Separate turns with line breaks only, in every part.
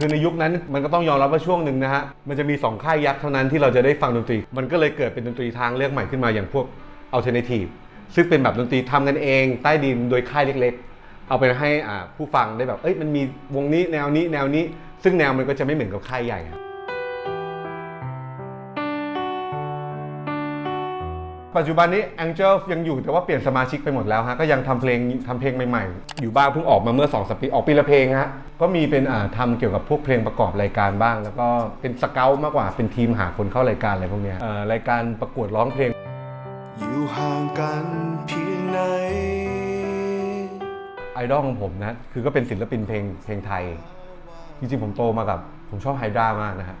คือในยุคนั้นมันก็ต้องยอมรับว่าช่วงหนึ่งนะฮะ มันจะมี 2 ค่ายยักษ์เท่านั้นที่เราจะได้ฟังดนตรี มันก็เลยเกิดเป็นดนตรีทางเลือกใหม่ขึ้นมาอย่างพวก alternative ซึ่งเป็นแบบดนตรีทำกันเองใต้ดินโดยค่ายเล็กๆ เอาไปให้อ่าผู้ฟังได้แบบ เอ้ยมันมีวงนี้แนวนี้แนวนี้ ซึ่งแนวมันก็จะไม่เหมือนกับค่ายใหญ่ครับ ปัจจุบันนี้ Angel ยังอยู่แต่ว่าเปลี่ยนสมาชิกไปหมดแล้วฮะก็ยังทำเพลงทำเพลงใหม่ๆ อยู่บ้างเพิ่งออกมาเมื่อ2องสปีออกปีละเพลงฮะก็มีเป็นอ่าทำเกี่ยวกับพวกเพลงประกอบรายการบ้าง แล้วก็เป็นสเกลมากกว่าเป็นทีมหาคนเข้ารายการอะไรพวกเนี้ยเอ่อรายการประกวดร้องเพลง
อยู่ห่างกันเพียงไหน
ไอดอลของผมนะ คือก็เป็นศิลปินเพลงเพลงไทย จริงๆ ผมโตมากับ ผมชอบไฮดรามากนะฮะ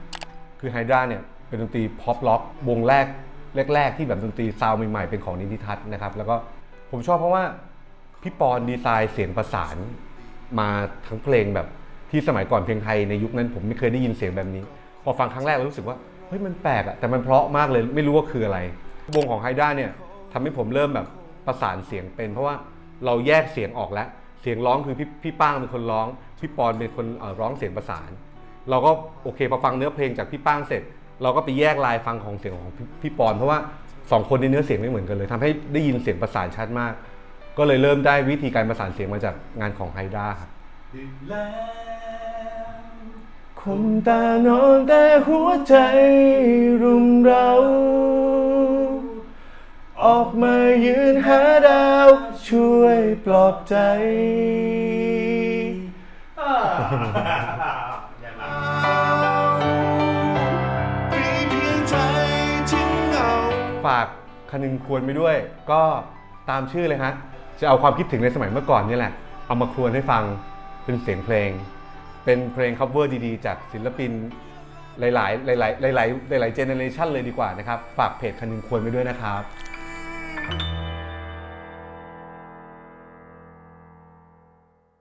คือไฮดราเนี่ย เป็นดนตรีพ็อปล็อกวงแรก แรกๆ ที่แบบดนตรีซาวใหม่ๆ เป็นของนิติทัศน์นะครับ แล้วก็ผมชอบเพราะว่าพี่ปอนดีไซน์เสียงประสานมาทั้งเพลงแบบที่สมัยก่อนเพลงไทยในยุคนั้นผมไม่เคยได้ยินเสียงแบบนี้ พอฟังครั้งแรกเรารู้สึกว่าเฮ้ยมันแปลกอะแต่มันเพราะมากเลยไม่รู้ว่าคืออะไร วงของไฮด้าเนี่ยทำให้ผมเริ่มแบบประสานเสียงเป็น เพราะว่าเราแยกเสียงออกแล้ว เสียงร้องคือพี่พี่ป้างเป็นคนร้อง พี่ปอนเป็นคนร้องเสียงประสาน เราก็โอเคพอฟังเนื้อเพลงจากพี่ป้างเสร็จ เราก็ไปแยกลายฟังของเสียงของพี่พี่ปอนเพราะว่าสองคนในเนื้อเสียงไม่เหมือนกันเลยทำให้ได้ยินเสียงประสานชัดมาก ก็เลยเริ่มได้วิธีการประสานเสียงมาจากงานของไฮด้าครับคมตานอนแต่หัวใจรุมเรา ออกมายืนหาดาวช่วยปลอบใจ ฝากคนึงควรไปด้วย ก็ตามชื่อเลยฮะ จะเอาความคิดถึงในสมัยเมื่อก่อนนี่แหละ เอามาครวญให้ฟังเป็นเสียงเพลง เป็นเพลง cover ดีๆ จากศิลปินหลายๆ หลายๆ หลายๆ หลายๆเจเนเรชันเลยดีกว่านะครับ ฝากเพจคนึงควรไปด้วยนะครับ